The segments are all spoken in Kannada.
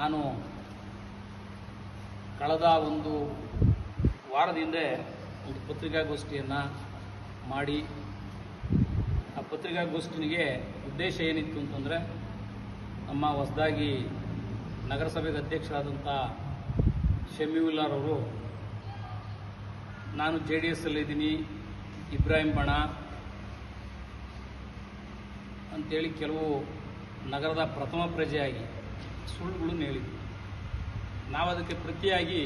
ನಾನು ಕಳೆದ ಒಂದು ವಾರದ ಹಿಂದೆ ಒಂದು ಪತ್ರಿಕಾಗೋಷ್ಠಿಯನ್ನು ಮಾಡಿ, ಆ ಪತ್ರಿಕಾಗೋಷ್ಠಿನಿಗೆ ಉದ್ದೇಶ ಏನಿತ್ತು ಅಂತಂದರೆ ನಮ್ಮ ಹೊಸದಾಗಿ ನಗರಸಭೆಗೆ ಅಧ್ಯಕ್ಷರಾದಂಥ ಶಮೀವುಲ್ಲಾರವರು ನಾನು ಜೆ ಡಿ ಎಸ್ಸಲ್ಲಿದ್ದೀನಿ ಇಬ್ರಾಹಿಂ ಬಣ ಅಂಥೇಳಿ ಕೆಲವು ನಗರದ ಪ್ರಥಮ ಪ್ರಜೆಯಾಗಿ ಸುಳ್ಳುಗಳನ್ನು ಹೇಳಿದ್ವಿ ನಾವು ಅದಕ್ಕೆ ಪ್ರತಿಯಾಗಿ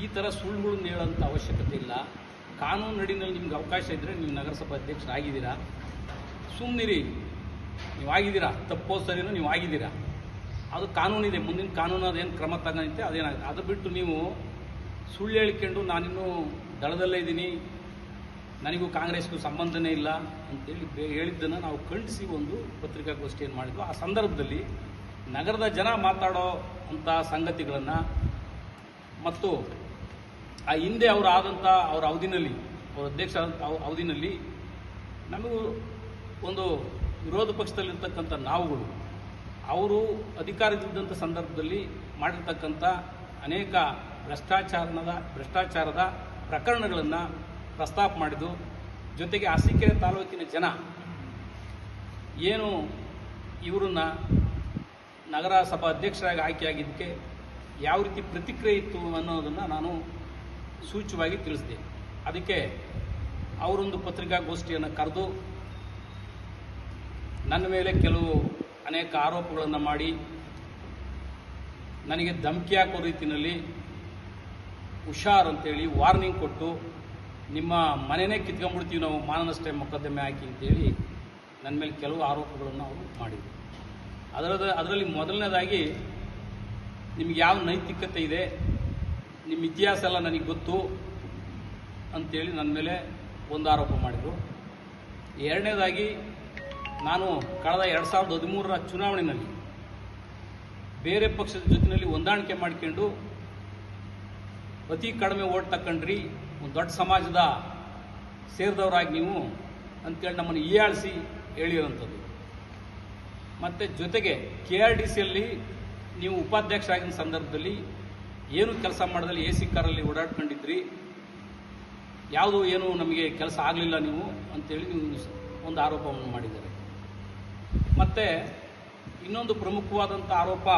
ಈ ಥರ ಸುಳ್ಳುಗಳನ್ನು ಹೇಳೋಂಥ ಅವಶ್ಯಕತೆ ಇಲ್ಲ. ಕಾನೂನು ನಡಿನಲ್ಲಿ ನಿಮ್ಗೆ ಅವಕಾಶ ಇದ್ದರೆ ನೀವು ನಗರಸಭಾ ಅಧ್ಯಕ್ಷರಾಗಿದ್ದೀರಾ ಸುಮ್ಮನಿರಿ ನೀವು ಆಗಿದ್ದೀರಾ? ತಪ್ಪೋ ಸರಿನೂ ನೀವು ಆಗಿದ್ದೀರಾ? ಅದು ಕಾನೂನಿದೆ. ಮುಂದಿನ ಕಾನೂನು ಅದೇನು ಕ್ರಮ ತಗೊಂಡೈತೆ ಅದೇನಾಗುತ್ತೆ ಅದು ಬಿಟ್ಟು ನೀವು ಸುಳ್ಳು ಹೇಳ್ಕೊಂಡು ನಾನಿನ್ನೂ ದಳದಲ್ಲೇ ಇದ್ದೀನಿ, ನನಗೂ ಕಾಂಗ್ರೆಸ್ಗೂ ಸಂಬಂಧನೇ ಇಲ್ಲ ಅಂತೇಳಿ ಹೇಳಿದ್ದನ್ನು ನಾವು ಖಂಡಿಸಿ ಒಂದು ಪತ್ರಿಕಾಗೋಷ್ಠಿಯನ್ನು ಮಾಡಿದ್ವು. ಆ ಸಂದರ್ಭದಲ್ಲಿ ನಗರದ ಜನ ಮಾತಾಡೋ ಅಂಥ ಸಂಗತಿಗಳನ್ನು ಮತ್ತು ಆ ಹಿಂದೆ ಅವರು ಆದಂಥ ಅವರ ಅವಧಿನಲ್ಲಿ, ಅವರ ಅಧ್ಯಕ್ಷ ಅವಧಿನಲ್ಲಿ ನಮಗೂ ಒಂದು ವಿರೋಧ ಪಕ್ಷದಲ್ಲಿರ್ತಕ್ಕಂಥ ನಾವುಗಳು, ಅವರು ಅಧಿಕಾರದಲ್ಲಿದ್ದಂಥ ಸಂದರ್ಭದಲ್ಲಿ ಮಾಡಿರ್ತಕ್ಕಂಥ ಅನೇಕ ಭ್ರಷ್ಟಾಚಾರದ ಭ್ರಷ್ಟಾಚಾರದ ಪ್ರಕರಣಗಳನ್ನು ಪ್ರಸ್ತಾಪ ಮಾಡಿದ್ದು, ಜೊತೆಗೆ ಅರಸೀಕೆರೆ ತಾಲೂಕಿನ ಜನ ಏನು ಇವರನ್ನ ನಗರಸಭಾ ಅಧ್ಯಕ್ಷರಾಗಿ ಆಯ್ಕೆಯಾಗಿದ್ದಕ್ಕೆ ಯಾವ ರೀತಿ ಪ್ರತಿಕ್ರಿಯೆ ಇತ್ತು ಅನ್ನೋದನ್ನು ನಾನು ಸೂಚ್ಯವಾಗಿ ತಿಳಿಸಿದೆ. ಅದಕ್ಕೆ ಅವರೊಂದು ಪತ್ರಿಕಾಗೋಷ್ಠಿಯನ್ನು ಕರೆದು ನನ್ನ ಮೇಲೆ ಕೆಲವು ಅನೇಕ ಆರೋಪಗಳನ್ನು ಮಾಡಿ ನನಗೆ ಧಮಕಿ ಹಾಕೋ ರೀತಿಯಲ್ಲಿ ಹುಷಾರ್ ಅಂತೇಳಿ ವಾರ್ನಿಂಗ್ ಕೊಟ್ಟು ನಿಮ್ಮ ಮನೆಯೇ ಕಿತ್ಕೊಂಡ್ಬಿಡ್ತೀವಿ ನಾವು ಮಾನನಷ್ಟೇ ಮೊಕದ್ದಮೆ ಹಾಕಿ ಅಂತೇಳಿ ನನ್ನ ಮೇಲೆ ಕೆಲವು ಆರೋಪಗಳನ್ನು ಅವರು ಮಾಡಿದರು. ಅದರದ ಅದರಲ್ಲಿ ಮೊದಲನೇದಾಗಿ ನಿಮ್ಗೆ ಯಾವ ನೈತಿಕತೆ ಇದೆ, ನಿಮ್ಮ ಇತಿಹಾಸ ಎಲ್ಲ ನನಗೆ ಗೊತ್ತು ಅಂತೇಳಿ ನನ್ನ ಮೇಲೆ ಒಂದು ಆರೋಪ ಮಾಡಿದರು. ಎರಡನೇದಾಗಿ ನಾನು ಕಳೆದ ಎರಡು ಸಾವಿರದ ಹದಿಮೂರರ ಚುನಾವಣೆಯಲ್ಲಿ ಬೇರೆ ಪಕ್ಷದ ಜೊತೆಯಲ್ಲಿ ಹೊಂದಾಣಿಕೆ ಮಾಡಿಕೊಂಡು ಅತಿ ಕಡಿಮೆ ಓಟ್ ತಕೊಂಡ್ರಿ ಒಂದು ದೊಡ್ಡ ಸಮಾಜದ ಸೇರಿದವರಾಗಿ ನೀವು ಅಂತೇಳಿ ನಮ್ಮನ್ನು ಹೀಯಾಳಿಸಿ ಹೇಳಿರೋಂಥದ್ದು ಮತ್ತು ಜೊತೆಗೆ ಕೆ ಆರ್ ಡಿ ಸಿಯಲ್ಲಿ ನೀವು ಉಪಾಧ್ಯಕ್ಷರಾಗಿದ್ದ ಸಂದರ್ಭದಲ್ಲಿ ಏನು ಕೆಲಸ ಮಾಡಿದಲ್ಲಿ ಎ ಸಿ ಕಾರಲ್ಲಿ ಓಡಾಡ್ಕೊಂಡಿದ್ರಿ? ಯಾವುದು ಏನು ನಮಗೆ ಕೆಲಸ ಆಗಲಿಲ್ಲ ನೀವು ಅಂತೇಳಿ ನೀವು ಒಂದು ಆರೋಪವನ್ನು ಮಾಡಿದ್ದಾರೆ. ಮತ್ತು ಇನ್ನೊಂದು ಪ್ರಮುಖವಾದಂಥ ಆರೋಪ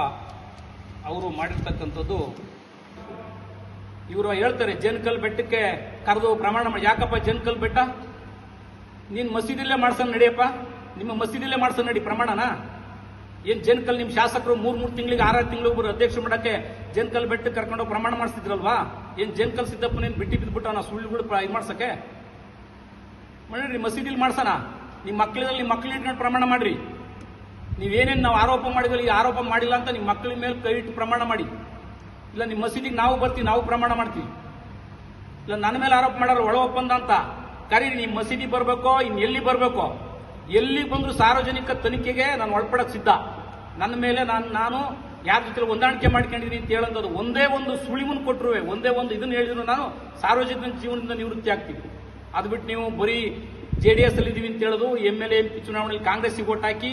ಅವರು ಮಾಡಿರ್ತಕ್ಕಂಥದ್ದು, ಇವರು ಹೇಳ್ತಾರೆ, ಜನಕಲ್ ಬೆಟ್ಟಕ್ಕೆ ಕರೆದು ಪ್ರಮಾಣ ಮಾಡಿ. ಯಾಕಪ್ಪ ಜನಕಲ್ ಬೆಟ್ಟ? ನೀನು ಮಸೀದಿಲ್ಲೇ ಮಾಡ್ಸೋಣ ನಡಿಯಪ್ಪ? ನಿಮ್ಮ ಮಸೀದಿಲ್ಲೇ ಮಾಡ್ಸೋಣ ನಡಿ ಪ್ರಮಾಣನ. ಏನು ಜನಕಲ್ ನಿಮ್ಮ ಶಾಸಕರು ಮೂರು ಮೂರು ತಿಂಗಳಿಗೆ ಆರಾರು ತಿಂಗಳು ಒಬ್ಬರು ಅಧ್ಯಕ್ಷ ಮಾಡಕ್ಕೆ ಜನಕಲ್ ಬೆಟ್ಟ ಕರ್ಕೊಂಡು ಪ್ರಮಾಣ ಮಾಡಿಸ್ತಿದ್ರಲ್ವಾ ಏನು ಜೇನ್ಕಲ್ ಸಿದ್ದಪ್ಪನೇನ್ ಬಿಟ್ಟಿ ಬಿದ್ಬಿಟ್ಟು ನಾ ಸುಳ್ಳುಗಳು ಇದು ಮಾಡ್ಸಕ್ಕೆ? ಮಾಡ್ರಿ ಮಸೀದಿಲಿ ಮಾಡ್ಸೋಣ. ನಿಮ್ಮ ಮಕ್ಕಳಲ್ಲಿ ಮಕ್ಕಳು ಇಟ್ಕೊಂಡು ಪ್ರಮಾಣ ಮಾಡ್ರಿ. ನೀವೇನೇನು ನಾವು ಆರೋಪ ಮಾಡಿದ್ವಿ ಈ ಆರೋಪ ಮಾಡಿಲ್ಲ ಅಂತ ನಿಮ್ಮ ಮಕ್ಕಳ ಮೇಲೆ ಕೈ ಇಟ್ಟು ಪ್ರಮಾಣ ಮಾಡಿ. ಇಲ್ಲ ನಿಮ್ಮ ಮಸೀದಿಗೆ ನಾವು ಬರ್ತೀವಿ, ನಾವು ಪ್ರಮಾಣ ಮಾಡ್ತೀವಿ. ಇಲ್ಲ, ನನ್ನ ಮೇಲೆ ಆರೋಪ ಮಾಡಲ್ಲ, ಒಳ ಒಪ್ಪಂದ ಅಂತ. ಕರೀರಿ ನಿಮ್ಮ ಮಸೀದಿ ಬರಬೇಕೋ ಇನ್ನು ಎಲ್ಲಿ ಬರಬೇಕೋ? ಎಲ್ಲಿ ಬಂದ್ರು ಸಾರ್ವಜನಿಕ ತನಿಖೆಗೆ ನಾನು ಒಳಪಡಕ್ಕೆ ಸಿದ್ಧ. ನನ್ನ ಮೇಲೆ ನಾನು ನಾನು ಯಾರ ಜೊತೆ ಹೊಂದಾಣಿಕೆ ಮಾಡ್ಕೊಂಡಿದ್ದೀನಿ ಅಂತ ಹೇಳೋದು ಒಂದೇ ಒಂದು ಸುಳಿವನ್ನು ಕೊಟ್ಟರು ಒಂದೇ ಒಂದು ಇದನ್ನ ಹೇಳಿದ್ರು ನಾನು ಸಾರ್ವಜನಿಕ ಜೀವನದಿಂದ ನಿವೃತ್ತಿ ಆಗ್ತೀನಿ. ಅದು ಬಿಟ್ಟು ನೀವು ಬರೀ ಜೆ ಡಿ ಎಸ್ ಅಲ್ಲಿ ಇದೀವಿ ಅಂತ ಹೇಳೋದು, ಎಂ ಎಲ್ ಎ ಪಿ ಚುನಾವಣೆಯಲ್ಲಿ ಕಾಂಗ್ರೆಸ್ಸಿಗೆ ಓಟ್ ಹಾಕಿ,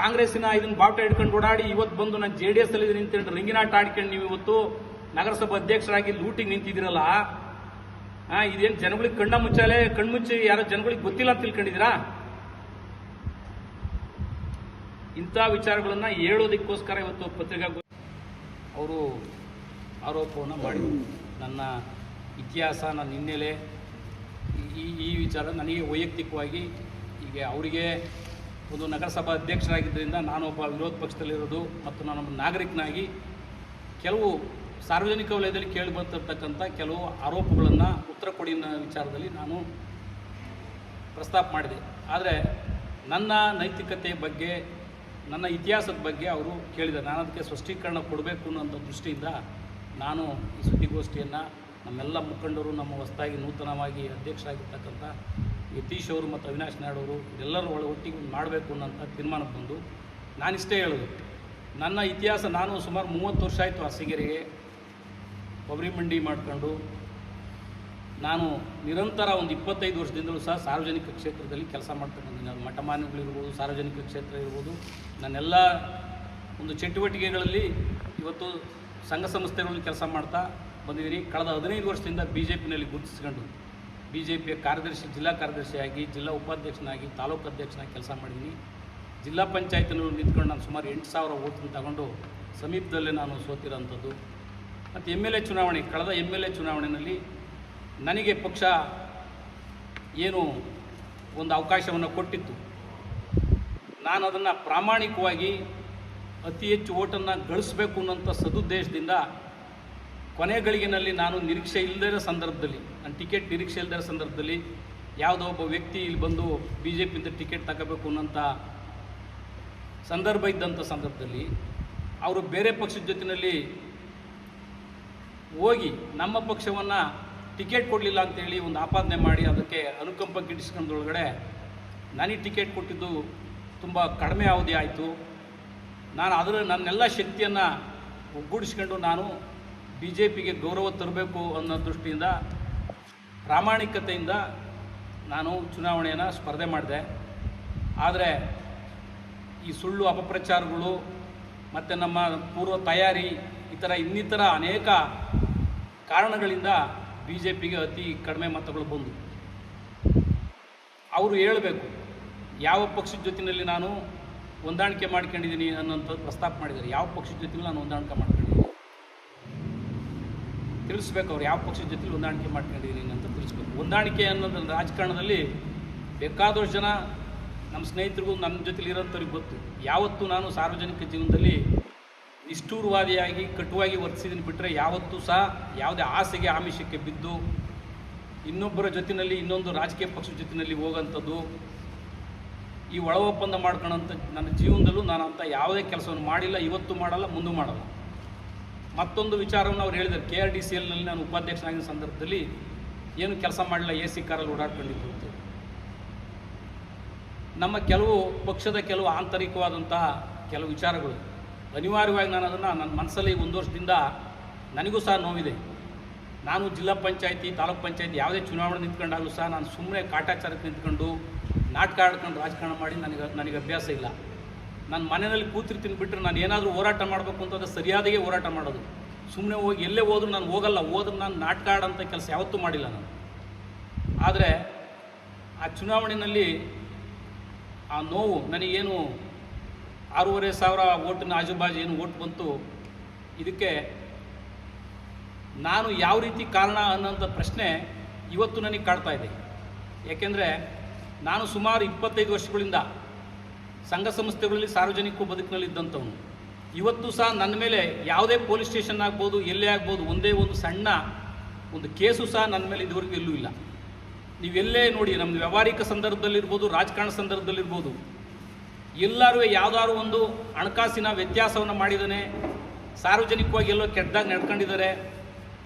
ಕಾಂಗ್ರೆಸ್ಸಿನ ಇದನ್ನ ಬಾವುಟ ಹಿಡ್ಕೊಂಡು ಓಡಾಡಿ ಇವತ್ತು ಬಂದು ನಾನು ಜೆ ಡಿ ಎಸ್ ಅಲ್ಲಿ ಇದೀನಿ ಅಂತ ಹೇಳಿದ್ರೆ ರಿಂಗಿನಾಟ ಆಡ್ಕೊಂಡು ನೀವು ಇವತ್ತು ನಗರಸಭಾ ಅಧ್ಯಕ್ಷರಾಗಿ ಲೂಟಿಗೆ ನಿಂತಿದ್ದೀರಲ್ಲ? ಇದೇನು ಜನಗಳಿಗೆ ಕಣ್ಣ ಮುಚ್ಚಾಲೆ, ಕಣ್ಮುಚ್ಚಿ ಯಾರೋ ಜನಗಳಿಗೆ ಗೊತ್ತಿಲ್ಲ ಅಂತ ತಿಳ್ಕೊಂಡಿದ್ದೀರಾ? ಇಂಥ ವಿಚಾರಗಳನ್ನ ಹೇಳೋದಕ್ಕೋಸ್ಕರ ಇವತ್ತು ಪತ್ರಿಕಾಗೋ ಅವರು ಆರೋಪವನ್ನು ಮಾಡಿ ನನ್ನ ಇತಿಹಾಸ, ನನ್ನ ಹಿನ್ನೆಲೆ, ಈ ಈ ವಿಚಾರ ನನಗೆ ವೈಯಕ್ತಿಕವಾಗಿ ಈಗ ಅವರಿಗೆ ಒಂದು ನಗರಸಭಾ ಅಧ್ಯಕ್ಷರಾಗಿದ್ದರಿಂದ ನಾನೊಬ್ಬ ವಿರೋಧ ಪಕ್ಷದಲ್ಲಿರೋದು ಮತ್ತು ನಾನೊಬ್ಬ ನಾಗರಿಕನಾಗಿ ಕೆಲವು ಸಾರ್ವಜನಿಕ ವಲಯದಲ್ಲಿ ಕೇಳಿ ಬರ್ತಿರ್ತಕ್ಕಂಥ ಕೆಲವು ಆರೋಪಗಳನ್ನು ಉತ್ತರ ಕೊಡಿ ವಿಚಾರದಲ್ಲಿ ನಾನು ಪ್ರಸ್ತಾಪ ಮಾಡಿದೆ. ಆದರೆ ನನ್ನ ನೈತಿಕತೆ ಬಗ್ಗೆ ನನ್ನ ಇತಿಹಾಸದ ಬಗ್ಗೆ ಅವರು ಕೇಳಿದ್ದಾರೆ ನಾನು ಅದಕ್ಕೆ ಸ್ಪಷ್ಟೀಕರಣ ಕೊಡಬೇಕು ಅನ್ನೋಂಥ ದೃಷ್ಟಿಯಿಂದ ನಾನು ಈ ಸುದ್ದಿಗೋಷ್ಠಿಯನ್ನು ನಮ್ಮೆಲ್ಲ ಮುಖಂಡರು, ನಮ್ಮ ಹೊಸದಾಗಿ ನೂತನವಾಗಿ ಅಧ್ಯಕ್ಷರಾಗಿರ್ತಕ್ಕಂಥ ಯತೀಶ್ ಅವರು ಮತ್ತು ಅವಿನಾಶ್ ನಾಯ್ಡು ಅವರು ಎಲ್ಲರೂ ಒಳ ಒಟ್ಟಿಗೆ ಮಾಡಬೇಕು ಅನ್ನೋಂಥ ತೀರ್ಮಾನಕ್ಕೆ ಬಂದು ನಾನಿಷ್ಟೇ ಹೇಳೋದು. ನನ್ನ ಇತಿಹಾಸ ನಾನು ಸುಮಾರು ಮೂವತ್ತು ವರ್ಷ ಆಯಿತು ಅರಸೀಕೆರೆಗೆ ಕೊಬ್ಬರಿ ಮಂಡಿ ಮಾಡ್ಕೊಂಡು ನಾನು ನಿರಂತರ ಒಂದು ಇಪ್ಪತ್ತೈದು ವರ್ಷದಿಂದಲೂ ಸಹ ಸಾರ್ವಜನಿಕ ಕ್ಷೇತ್ರದಲ್ಲಿ ಕೆಲಸ ಮಾಡ್ತಾ ಬಂದಿದ್ದೀನಿ ಮಠಮಾನ್ಯಗಳಿರ್ಬೋದು ಸಾರ್ವಜನಿಕ ಕ್ಷೇತ್ರ ಇರ್ಬೋದು. ನನ್ನೆಲ್ಲ ಒಂದು ಚಟುವಟಿಕೆಗಳಲ್ಲಿ ಇವತ್ತು ಸಂಘ ಸಂಸ್ಥೆಗಳಲ್ಲಿ ಕೆಲಸ ಮಾಡ್ತಾ ಬಂದಿದ್ದೀನಿ. ಕಳೆದ ಹದಿನೈದು ವರ್ಷದಿಂದ ಬಿ ಜೆ ಪಿನಲ್ಲಿ ಗುರುತಿಸ್ಕೊಂಡು ಬಿ ಜೆ ಪಿಯ ಕಾರ್ಯದರ್ಶಿ ಜಿಲ್ಲಾ ಕಾರ್ಯದರ್ಶಿಯಾಗಿ ಜಿಲ್ಲಾ ಉಪಾಧ್ಯಕ್ಷನಾಗಿ, ತಾಲೂಕು ಅಧ್ಯಕ್ಷನಾಗಿ ಕೆಲಸ ಮಾಡಿದ್ದೀನಿ. ಜಿಲ್ಲಾ ಪಂಚಾಯತ್ನಲ್ಲಿ ನಿಂತ್ಕೊಂಡು ನಾನು ಸುಮಾರು ಎಂಟು ಸಾವಿರ ಓಟನ್ನು ತಗೊಂಡು ಸಮೀಪದಲ್ಲೇ ನಾನು ಸೋತಿರೋಂಥದ್ದು. ಮತ್ತು ಎಂ ಎಲ್ ಎ ಚುನಾವಣೆ, ಕಳೆದ ಎಂ ಎಲ್ ಎ ಚುನಾವಣೆಯಲ್ಲಿ ನನಗೆ ಪಕ್ಷ ಏನು ಒಂದು ಅವಕಾಶವನ್ನು ಕೊಟ್ಟಿತ್ತು. ನಾನು ಅದನ್ನು ಪ್ರಾಮಾಣಿಕವಾಗಿ ಅತಿ ಹೆಚ್ಚು ಓಟನ್ನು ಗಳಿಸಬೇಕು ಅನ್ನೋಂಥ ಸದುದ್ದೇಶದಿಂದ ಕೊನೆ ಗಳಿಗೆನಲ್ಲಿ ನಾನು ನಿರೀಕ್ಷೆ ಇಲ್ಲದೇ ಇರೋ ಸಂದರ್ಭದಲ್ಲಿ ನನ್ನ ಟಿಕೆಟ್ ನಿರೀಕ್ಷೆ ಇಲ್ಲದೇ ಇರೋ ಸಂದರ್ಭದಲ್ಲಿ ಯಾವುದೋ ಒಬ್ಬ ವ್ಯಕ್ತಿ ಇಲ್ಲಿ ಬಂದು ಬಿ ಜೆ ಪಿಯಿಂದ ಟಿಕೆಟ್ ತಗೋಬೇಕು ಅನ್ನೋಂಥ ಸಂದರ್ಭ ಇದ್ದಂಥ ಸಂದರ್ಭದಲ್ಲಿ ಅವರು ಬೇರೆ ಪಕ್ಷದ ಜೊತೆಯಲ್ಲಿ ಹೋಗಿ ನಮ್ಮ ಪಕ್ಷವನ್ನು ಟಿಕೆಟ್ ಕೊಡಲಿಲ್ಲ ಅಂತೇಳಿ ಒಂದು ಆಪಾದನೆ ಮಾಡಿ ಅದಕ್ಕೆ ಅನುಕಂಪ ಗಿಟ್ಟಿಸ್ಕೊಂಡೊಳಗಡೆ ನನಗೆ ಟಿಕೆಟ್ ಕೊಟ್ಟಿದ್ದು ತುಂಬ ಕಡಿಮೆ ಅವಧಿ ಆಯಿತು. ನಾನು ಅದರ ನನ್ನೆಲ್ಲ ಶಕ್ತಿಯನ್ನು ಒಗ್ಗೂಡಿಸ್ಕೊಂಡು ನಾನು ಬಿ ಜೆ ಪಿಗೆ ಗೌರವ ತರಬೇಕು ಅನ್ನೋ ದೃಷ್ಟಿಯಿಂದ, ಪ್ರಾಮಾಣಿಕತೆಯಿಂದ ನಾನು ಚುನಾವಣೆಯನ್ನು ಸ್ಪರ್ಧೆ ಮಾಡಿದೆ. ಆದರೆ ಈ ಸುಳ್ಳು ಅಪಪ್ರಚಾರಗಳು ಮತ್ತು ನಮ್ಮ ಪೂರ್ವ ತಯಾರಿ ಈ ಥರ ಇನ್ನಿತರ ಅನೇಕ ಕಾರಣಗಳಿಂದ ಬಿ ಜೆ ಪಿಗೆ ಅತಿ ಕಡಿಮೆ ಮತಗಳು ಬಂದು. ಅವರು ಹೇಳಬೇಕು, ಯಾವ ಪಕ್ಷದ ಜೊತೆಯಲ್ಲಿ ನಾನು ಹೊಂದಾಣಿಕೆ ಮಾಡ್ಕೊಂಡಿದ್ದೀನಿ ಅನ್ನೋಂಥ ಪ್ರಸ್ತಾಪ ಮಾಡಿದ್ದಾರೆ. ಯಾವ ಪಕ್ಷದ ಜೊತೆಲಿ ನಾನು ಹೊಂದಾಣಿಕೆ ಮಾಡ್ಕೊಂಡಿದ್ದೀನಿ? ತಿಳಿಸ್ಬೇಕು ಅವ್ರು ಯಾವ ಪಕ್ಷದ ಜೊತೆಲಿ ಹೊಂದಾಣಿಕೆ ಮಾಡ್ಕೊಂಡಿದ್ದೀನಿ ಅಂತ ತಿಳಿಸ್ಬೇಕು. ಹೊಂದಾಣಿಕೆ ಅನ್ನೋದು ರಾಜಕಾರಣದಲ್ಲಿ ಬೇಕಾದಷ್ಟು ಜನ ನಮ್ಮ ಸ್ನೇಹಿತರಿಗೂ ನನ್ನ ಜೊತೆಲಿ ಇರೋಂಥವ್ರಿಗೆ ಗೊತ್ತು. ಯಾವತ್ತೂ ನಾನು ಸಾರ್ವಜನಿಕ ಜೀವನದಲ್ಲಿ ನಿಷ್ಠೂರವಾದಿಯಾಗಿ ಕಟುವಾಗಿ ವರ್ತಿಸಿದ್ದೀನಿ ಬಿಟ್ಟರೆ ಯಾವತ್ತೂ ಸಹ ಯಾವುದೇ ಆಸೆಗೆ ಆಮಿಷಕ್ಕೆ ಬಿದ್ದು, ಇನ್ನೊಬ್ಬರ ಜೊತಿನಲ್ಲಿ ಇನ್ನೊಂದು ರಾಜಕೀಯ ಪಕ್ಷದ ಜೊತಿನಲ್ಲಿ ಹೋಗೋಂಥದ್ದು, ಈ ಒಳ ಒಪ್ಪಂದ ಮಾಡ್ಕೊಳ್ಳೋಂಥ ನನ್ನ ಜೀವನದಲ್ಲೂ ನಾನು ಅಂಥ ಯಾವುದೇ ಕೆಲಸವನ್ನು ಮಾಡಿಲ್ಲ, ಇವತ್ತು ಮಾಡಲ್ಲ, ಮುಂದೂ ಮಾಡಲ್ಲ. ಮತ್ತೊಂದು ವಿಚಾರವನ್ನು ಅವ್ರು ಹೇಳಿದರು ಕೆ ಆರ್ ಡಿ ಸಿ ಎಲ್ನಲ್ಲಿ ನಾನು ಉಪಾಧ್ಯಕ್ಷನಾಗಿದ್ದ ಸಂದರ್ಭದಲ್ಲಿ ಏನು ಕೆಲಸ ಮಾಡಿಲ್ಲ ಎ ಸಿ ಕಾರಲ್ಲಿ ಓಡಾಡ್ಕೊಂಡಿದ್ದು ಅಂತ. ನಮ್ಮ ಕೆಲವು ಪಕ್ಷದ ಕೆಲವು ಆಂತರಿಕವಾದಂತಹ ಕೆಲವು ವಿಚಾರಗಳು. ಅನಿವಾರ್ಯವಾಗಿ ನಾನು ಅದನ್ನು ನನ್ನ ಮನಸ್ಸಲ್ಲಿ ಒಂದು ವರ್ಷದಿಂದ ನನಗೂ ಸಹ ನೋವಿದೆ. ನಾನು ಜಿಲ್ಲಾ ಪಂಚಾಯತಿ, ತಾಲೂಕು ಪಂಚಾಯತಿ ಯಾವುದೇ ಚುನಾವಣೆ ನಿಂತ್ಕೊಂಡಾಗಲೂ ಸಹ ನಾನು ಸುಮ್ಮನೆ ಕಾಟಾಚಾರಕ್ಕೆ ನಿಂತ್ಕೊಂಡು ನಾಟಕ ಆಡ್ಕೊಂಡು ರಾಜಕಾರಣ ಮಾಡಿ ನನಗೆ ನನಗೆ ಅಭ್ಯಾಸ ಇಲ್ಲ. ನನ್ನ ಮನೆಯಲ್ಲಿ ಕೂತಿರ್ತೀನಿ ಬಿಟ್ಟರೆ ನಾನು ಏನಾದರೂ ಹೋರಾಟ ಮಾಡಬೇಕು ಅದು ಸರಿಯಾದಾಗೆ ಹೋರಾಟ ಮಾಡೋದು. ಸುಮ್ಮನೆ ಹೋಗಿ ಎಲ್ಲೇ ಹೋದ್ರೂ ನಾನು ಹೋಗಲ್ಲ, ಹೋದ್ರೆ ನಾನು ನಾಟಕ ಆಡೋಂಥ ಕೆಲಸ ಯಾವತ್ತೂ ಮಾಡಿಲ್ಲ ನಾನು. ಆದರೆ ಆ ಚುನಾವಣೆಯಲ್ಲಿ ಆ ನೋವು, ನನಗೇನು ಆರೂವರೆ ಸಾವಿರ ಓಟಿನ ಆಜುಬಾಜು ಏನು ಓಟ್ ಬಂತು, ಇದಕ್ಕೆ ನಾನು ಯಾವ ರೀತಿ ಕಾರಣ ಅನ್ನೋಂಥ ಪ್ರಶ್ನೆ ಇವತ್ತು ನನಗೆ ಕಾಡ್ತಾ ಇದೆ. ಯಾಕೆಂದರೆ ನಾನು ಸುಮಾರು ಇಪ್ಪತ್ತೈದು ವರ್ಷಗಳಿಂದ ಸಂಘ ಸಂಸ್ಥೆಗಳಲ್ಲಿ ಸಾರ್ವಜನಿಕ ಬದುಕಿನಲ್ಲಿ ಇದ್ದಂಥವನು ಇವತ್ತು ಸಹ ನನ್ನ ಮೇಲೆ ಯಾವುದೇ ಪೊಲೀಸ್ ಸ್ಟೇಷನ್ ಆಗ್ಬೋದು ಎಲ್ಲೇ ಆಗ್ಬೋದು, ಒಂದೇ ಒಂದು ಸಣ್ಣ ಒಂದು ಕೇಸು ಸಹ ನನ್ನ ಮೇಲೆ ಇದುವರೆಗೂ ಎಲ್ಲೂ ಇಲ್ಲ. ನೀವೆಲ್ಲೇ ನೋಡಿ ನಮ್ಮ ವ್ಯಾವಹಾರಿಕ ಸಂದರ್ಭದಲ್ಲಿರ್ಬೋದು, ರಾಜಕಾರಣ ಸಂದರ್ಭದಲ್ಲಿರ್ಬೋದು ಎಲ್ಲರೂ ಯಾವುದಾದ್ರು ಒಂದು ಹಣಕಾಸಿನ ವ್ಯತ್ಯಾಸವನ್ನು ಮಾಡಿದ್ದಾನೆ. ಸಾರ್ವಜನಿಕವಾಗಿ ಎಲ್ಲೋ ಕೆಟ್ಟದಾಗ ನಡ್ಕೊಂಡಿದ್ದಾರೆ.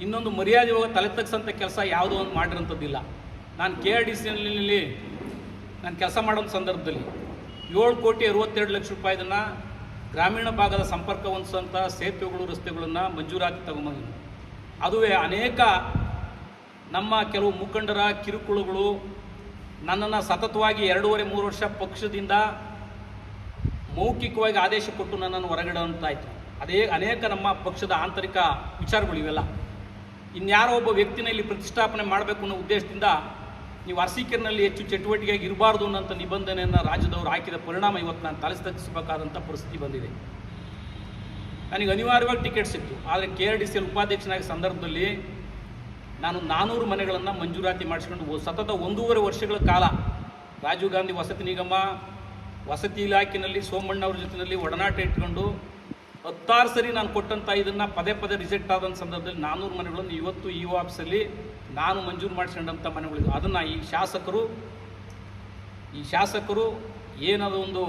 ಇನ್ನೊಂದು ಮರ್ಯಾದೆ ಹೋಗಿ ತಲೆ ತಗ್ಸಂಥ ಕೆಲಸ ಯಾವುದೋ ಒಂದು ಮಾಡಿರೋಂಥದ್ದಿಲ್ಲ ನಾನು ಕೆ ಆರ್ ಡಿ ಸಿನಲ್ಲಿ ನಾನು ಕೆಲಸ ಮಾಡೋ ಸಂದರ್ಭದಲ್ಲಿ ಏಳು ಕೋಟಿ ಅರವತ್ತೆರಡು ಲಕ್ಷ ರೂಪಾಯಿದನ್ನು ಗ್ರಾಮೀಣ ಭಾಗದ ಸಂಪರ್ಕ ಹೊಂದಿಸೋಂಥ ಸೇತುವೆಗಳು, ರಸ್ತೆಗಳನ್ನು ಮಂಜೂರಾತಿ ತಗೊಂಬಂದಿದ್ದೀನಿ ಅದುವೇ ಅನೇಕ ನಮ್ಮ ಕೆಲವು ಮುಖಂಡರ ಕಿರುಕುಳಗಳು ನನ್ನನ್ನು ಸತತವಾಗಿ ಎರಡೂವರೆ, ಮೂರು ವರ್ಷ ಪಕ್ಷದಿಂದ ಮೌಖಿಕವಾಗಿ ಆದೇಶ ಕೊಟ್ಟು ನನ್ನನ್ನು ಅಂತಾಯಿತು ಅದೇ ಅನೇಕ ನಮ್ಮ ಪಕ್ಷದ ಆಂತರಿಕ ವಿಚಾರಗಳು ಇವೆಲ್ಲ. ಇನ್ಯಾರೋ ಒಬ್ಬ ವ್ಯಕ್ತಿನ ಇಲ್ಲಿ ಪ್ರತಿಷ್ಠಾಪನೆ ಮಾಡಬೇಕು ಅನ್ನೋ ಉದ್ದೇಶದಿಂದ ನೀವು ಅರ್ಸಿಕೆರ್ನಲ್ಲಿ ಹೆಚ್ಚು ಚಟುವಟಿಕೆಯಾಗಿ ಇರಬಾರ್ದು ಅನ್ನೋಂಥ ನಿಬಂಧನೆಯನ್ನು ರಾಜ್ಯದವರು ಹಾಕಿದ ಪರಿಣಾಮ ಇವತ್ತು ನಾನು ತಲೆಸ್ತಗ್ಗಿಸಬೇಕಾದಂಥ ಪರಿಸ್ಥಿತಿ ಬಂದಿದೆ. ನನಗೆ ಅನಿವಾರ್ಯವಾಗಿ ಟಿಕೆಟ್ ಸಿಕ್ತು. ಆದರೆ ಕೆ ಆರ್ ಡಿ ಸಿ ಉಪಾಧ್ಯಕ್ಷನಾಗಿ ಸಂದರ್ಭದಲ್ಲಿ ನಾನು ನಾನ್ನೂರು ಮನೆಗಳನ್ನು ಮಂಜೂರಾತಿ ಮಾಡಿಸ್ಕೊಂಡು ಸತತ ಒಂದೂವರೆ ವರ್ಷಗಳ ಕಾಲ ರಾಜೀವ್ ಗಾಂಧಿ ವಸತಿ ನಿಗಮ ವಸತಿ ಇಲಾಖೆಯಲ್ಲಿ ಸೋಮಣ್ಣವ್ರ ಜೊತೆಯಲ್ಲಿ ಒಡನಾಟ ಇಟ್ಕೊಂಡು ಹತ್ತಾರು ಸರಿ ನಾನು ಕೊಟ್ಟಂಥ ಇದನ್ನು ಪದೇ ಪದೇ ರಿಜೆಕ್ಟ್ ಆದಂಥ ಸಂದರ್ಭದಲ್ಲಿ ನಾನ್ನೂರು ಮನೆಗಳನ್ನು ಇವತ್ತು ಇ ಆಫೀಸಲ್ಲಿ ನಾನು ಮಂಜೂರು ಮಾಡಿಸ್ಕೊಂಡಂಥ ಮನೆಗಳಿವೆ ಅದನ್ನು ಈ ಶಾಸಕರು ಈ ಶಾಸಕರು ಏನಾದ ಒಂದು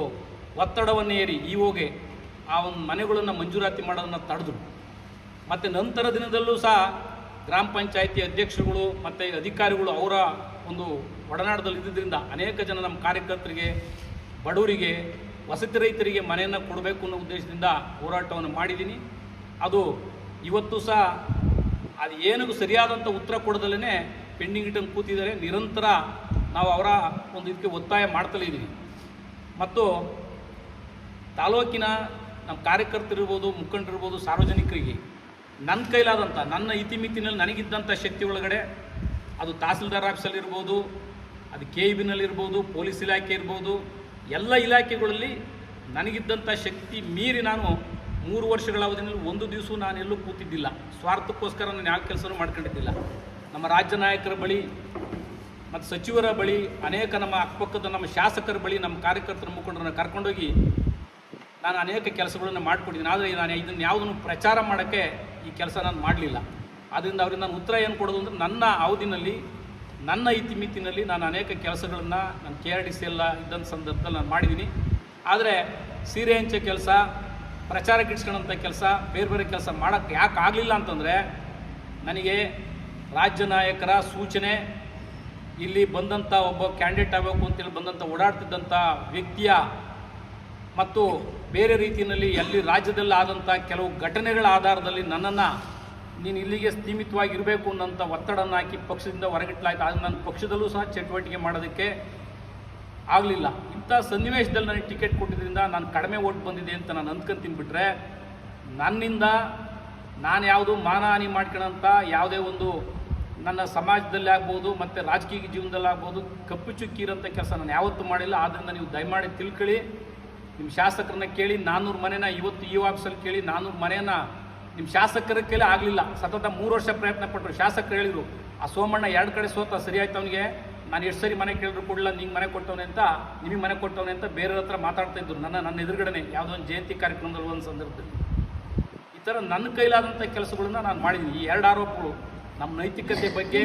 ಒತ್ತಡವನ್ನು ಏರಿ ಇ ಓಗೆ ಆ ಒಂದು ಮನೆಗಳನ್ನು ಮಂಜೂರಾತಿ ಮಾಡೋದನ್ನು ತಡೆದ್ರು. ಮತ್ತು ನಂತರ ದಿನದಲ್ಲೂ ಸಹ ಗ್ರಾಮ ಪಂಚಾಯಿತಿ ಅಧ್ಯಕ್ಷರುಗಳು ಮತ್ತು ಅಧಿಕಾರಿಗಳು ಅವರ ಒಂದು ಒಡನಾಟದಲ್ಲಿ ಇದ್ದಿದ್ದರಿಂದ ಅನೇಕ ಜನ ನಮ್ಮ ಕಾರ್ಯಕರ್ತರಿಗೆ ಬಡವರಿಗೆ, ವಸತಿ ರೈತರಿಗೆ ಮನೆಯನ್ನು ಕೊಡಬೇಕು ಅನ್ನೋ ಉದ್ದೇಶದಿಂದ ಹೋರಾಟವನ್ನು ಮಾಡಿದ್ದೀನಿ. ಅದು ಇವತ್ತು ಸಹ ಅದು ಏನಕ್ಕೂ ಸರಿಯಾದಂಥ ಉತ್ತರ ಕೊಡದಲ್ಲೇ ಪೆಂಡಿಂಗ್ ಇಟ್ಟನ್ನು ಕೂತಿದ್ದಾರೆ. ನಿರಂತರ ನಾವು ಅವರ ಒಂದು ಇದಕ್ಕೆ ಒತ್ತಾಯ ಮಾಡ್ತಲೇ ಇದ್ದೀವಿ ಮತ್ತು ತಾಲೂಕಿನ ನಮ್ಮ ಕಾರ್ಯಕರ್ತರಿರ್ಬೋದು ಮುಖಂಡರಿರ್ಬೋದು ಸಾರ್ವಜನಿಕರಿಗೆ ನನ್ನ ಕೈಲಾದಂಥ, ನನ್ನ ಇತಿಮಿತಿನಲ್ಲಿ ನನಗಿದ್ದಂಥ ಶಕ್ತಿ ಒಳಗಡೆ ಅದು ತಹಸೀಲ್ದಾರ್ ಆಫೀಸಲ್ಲಿರ್ಬೋದು ಅದು ಕೆ ಇ ಬಿನಲ್ಲಿರ್ಬೋದು ಪೊಲೀಸ್ ಇಲಾಖೆ ಇರ್ಬೋದು ಎಲ್ಲ ಇಲಾಖೆಗಳಲ್ಲಿ ನನಗಿದ್ದಂಥ ಶಕ್ತಿ ಮೀರಿ ನಾನು ಮೂರು ವರ್ಷಗಳ ಅವಧಿನಲ್ಲಿ ಒಂದು ದಿವಸ ನಾನು ಎಲ್ಲೂ ಕೂತಿದ್ದಿಲ್ಲ. ಸ್ವಾರ್ಥಕ್ಕೋಸ್ಕರ ನಾನು ಯಾವ ಕೆಲಸನೂ ಮಾಡ್ಕೊಂಡಿದ್ದಿಲ್ಲ. ನಮ್ಮ ರಾಜ್ಯ ನಾಯಕರ ಬಳಿ ಮತ್ತು ಸಚಿವರ ಬಳಿ ಅನೇಕ ನಮ್ಮ ಅಕ್ಕಪಕ್ಕದ ನಮ್ಮ ಶಾಸಕರ ಬಳಿ ನಮ್ಮ ಕಾರ್ಯಕರ್ತರ ಮುಖಂಡರನ್ನ ಕರ್ಕೊಂಡೋಗಿ ನಾನು ಅನೇಕ ಕೆಲಸಗಳನ್ನು ಮಾಡಿಕೊಟ್ಟಿದ್ದೀನಿ. ಆದರೆ ನಾನು ಇದನ್ನು ಯಾವುದನ್ನು ಪ್ರಚಾರ ಮಾಡೋಕ್ಕೆ ಈ ಕೆಲಸ ನಾನು ಮಾಡಲಿಲ್ಲ. ಆದ್ದರಿಂದ ಅವ್ರಿಗೆ ನಾನು ಉತ್ತರ ಏನು ಕೊಡೋದು ಅಂದರೆ ನನ್ನ ಅವಧಿನಲ್ಲಿ ನನ್ನ ಇತಿಮಿತಿನಲ್ಲಿ ನಾನು ಅನೇಕ ಕೆಲಸಗಳನ್ನು ನಾನು ಕೆ ಆರ್ ಡಿ ಸಿ ಎಲ್ಲ ಇದ್ದಂಥ ಸಂದರ್ಭದಲ್ಲಿ ನಾನು ಮಾಡಿದ್ದೀನಿ. ಆದರೆ ಸೀರೆ ಹಂಚೋ ಕೆಲಸ ಇಡ್ಸ್ಕೊಳ್ಳೋಂಥ ಕೆಲಸ, ಬೇರೆ ಬೇರೆ ಕೆಲಸ ಮಾಡೋಕ್ಕೆ ಯಾಕೆ ಆಗಲಿಲ್ಲ ಅಂತಂದರೆ ನನಗೆ ರಾಜ್ಯ ನಾಯಕರ ಸೂಚನೆ, ಇಲ್ಲಿ ಬಂದಂಥ ಒಬ್ಬ ಕ್ಯಾಂಡಿಡೇಟ್ ಆಗಬೇಕು ಅಂತೇಳಿ ಬಂದಂಥ ಓಡಾಡ್ತಿದ್ದಂಥ ವ್ಯಕ್ತಿಯ ಮತ್ತು ಬೇರೆ ರೀತಿಯಲ್ಲಿ ಎಲ್ಲಿ ರಾಜ್ಯದಲ್ಲಿ ಆದಂಥ ಕೆಲವು ಘಟನೆಗಳ ಆಧಾರದಲ್ಲಿ ನನ್ನನ್ನು ನೀನು ಇಲ್ಲಿಗೆ ಸೀಮಿತವಾಗಿರಬೇಕು ಅನ್ನೋಂಥ ಒತ್ತಡನ ಹಾಕಿ ಪಕ್ಷದಿಂದ ಹೊರಗಿಟ್ಲಾಯ್ತು. ಆದರೆ ನನ್ನ ಪಕ್ಷದಲ್ಲೂ ಸಹ ಚಟುವಟಿಕೆ ಮಾಡೋದಕ್ಕೆ ಆಗಲಿಲ್ಲ. ಇಂಥ ಸನ್ನಿವೇಶದಲ್ಲಿ ನನಗೆ ಟಿಕೆಟ್ ಕೊಟ್ಟಿದ್ದರಿಂದ ನಾನು ಕಡಿಮೆ ಓಟ್ ಬಂದಿದೆ ಅಂತ ನಾನು ಅಂದ್ಕೊಂತೀನಿ ಬಿಟ್ಟರೆ ನನ್ನಿಂದ ನಾನು ಯಾವುದು ಮಾನಹಾನಿ ಮಾಡ್ಕೊಳ್ಳೋಂಥ ಯಾವುದೇ ಒಂದು ನನ್ನ ಸಮಾಜದಲ್ಲಿ ಆಗ್ಬೋದು, ಮತ್ತು ರಾಜಕೀಯ ಜೀವನದಲ್ಲಿ ಆಗ್ಬೋದು, ಕಪ್ಪು ಚುಕ್ಕಿರೋಂಥ ಕೆಲಸ ನಾನು ಯಾವತ್ತೂ ಮಾಡಿಲ್ಲ. ಆದ್ದರಿಂದ ನೀವು ದಯಮಾಡಿ ತಿಳ್ಕೊಳ್ಳಿ. ನಿಮ್ಮ ಶಾಸಕರನ್ನ ಕೇಳಿ ನಾನ್ನೂರು ಮನೆನ ಇವತ್ತು ಈ ಆಫೀಸಲ್ಲಿ ಕೇಳಿ ನಾನ್ನೂರು ಮನೆಯನ್ನ ನಿಮ್ಮ ಶಾಸಕರ ಕೈಲೇ ಆಗಲಿಲ್ಲ. ಸತತ ಮೂರು ವರ್ಷ ಪ್ರಯತ್ನ ಪಟ್ಟರು ಶಾಸಕರು ಹೇಳಿದರು, ಆ ಸೋಮಣ್ಣ ಎರಡು ಕಡೆ ಸೋತ ಸರಿ ಆಯ್ತು ಅವನಿಗೆ. ನಾನು ಎಷ್ಟು ಸರಿ ಮನೆ ಕೇಳಿದ್ರು ಕೊಡಲ್ಲ ನಿಂಗೆ ಮನೆ ಕೊಡ್ತವನೆ ಅಂತ, ನಿಮಗೆ ಮನೆ ಕೊಡ್ತವನೆ ಅಂತ ಬೇರೆಯವ್ರ ಹತ್ರ ಮಾತಾಡ್ತಾ ಇದ್ರು. ನನ್ನ ನನ್ನ ಎದುರುಗಡೆನೆ ಯಾವುದೋ ಒಂದು ಜಯಂತಿ ಕಾರ್ಯಕ್ರಮದಲ್ಲಿ ಒಂದು ಸಂದರ್ಭದಲ್ಲಿ. ಈ ಥರ ನನ್ನ ಕೈಲಾದಂಥ ಕೆಲಸಗಳನ್ನ ನಾನು ಮಾಡಿದ್ದೀನಿ. ಈ ಎರಡು ಆರೋಪಗಳು ನಮ್ಮ ನೈತಿಕತೆ ಬಗ್ಗೆ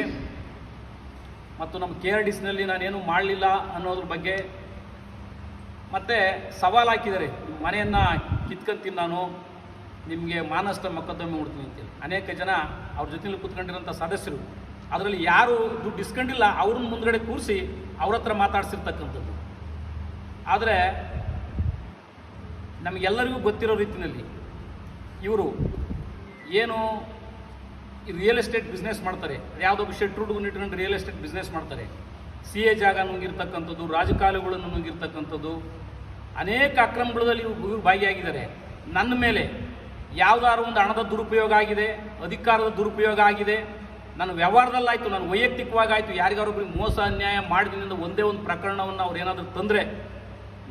ಮತ್ತು ನಮ್ಮ ಕೆ ಆರ್ ಡಿ ಸಿನಲ್ಲಿ ನಾನೇನು ಮಾಡಲಿಲ್ಲ ಅನ್ನೋದ್ರ ಬಗ್ಗೆ ಮತ್ತು ಸವಾಲು ಹಾಕಿದ್ದಾರೆ. ಮನೆಯನ್ನು ಕಿತ್ಕೊಂತೀನಿ ನಾನು. ನಿಮಗೆ ಮಾನಸ್ತ ಮೊಕದ್ದಮೆ ಹುಡ್ತೀನಿ ಅಂತೇಳಿ. ಅನೇಕ ಜನ ಅವ್ರ ಜೊತೆಲಿ ಕೂತ್ಕೊಂಡಿರೋಂಥ ಸದಸ್ಯರು, ಅದರಲ್ಲಿ ಯಾರು ದುಡ್ಡು ಇಸ್ಕೊಂಡಿಲ್ಲ, ಅವ್ರನ್ನ ಮುಂದ್ಗಡೆ ಕೂರಿಸಿ ಅವ್ರ ಹತ್ರ ಮಾತಾಡ್ಸಿರ್ತಕ್ಕಂಥದ್ದು. ಆದರೆ ನಮಗೆಲ್ಲರಿಗೂ ಗೊತ್ತಿರೋ ರೀತಿಯಲ್ಲಿ ಇವರು ಏನು ರಿಯಲ್ ಎಸ್ಟೇಟ್ ಬಿಸ್ನೆಸ್ ಮಾಡ್ತಾರೆ. ಯಾವುದೋ ಶೆಟ್ ಹುಡುಗನ ಇಟ್ಕೊಂಡು ರಿಯಲ್ ಎಸ್ಟೇಟ್ ಬಿಸ್ನೆಸ್ ಮಾಡ್ತಾರೆ. ಸಿ ಎ ಜಾಗ ನುಂಗಿರ್ತಕ್ಕಂಥದ್ದು, ರಾಜಕಾಲುಗಳನ್ನು ನುಂಗಿರ್ತಕ್ಕಂಥದ್ದು, ಅನೇಕ ಅಕ್ರಮಗಳಲ್ಲಿ ಇವ್ರು ಭಾಗಿಯಾಗಿದ್ದಾರೆ. ನನ್ನ ಮೇಲೆ ಯಾವುದಾದ್ರು ಒಂದು ಹಣದ ದುರುಪಯೋಗ ಆಗಿದೆ, ಅಧಿಕಾರದ ದುರುಪಯೋಗ ಆಗಿದೆ. ನನ್ನ ವ್ಯವಹಾರದಲ್ಲಾಯಿತು ನಾನು ವೈಯಕ್ತಿಕವಾಗಿ ಆಯಿತು ಯಾರಿಗಾರೊಬ್ರಿಗೆ ಮೋಸ, ಅನ್ಯಾಯ ಮಾಡಿದ್ರಿಂದ ಒಂದೇ ಒಂದು ಪ್ರಕರಣವನ್ನು ಅವ್ರು ಏನಾದರೂ ತಂದರೆ,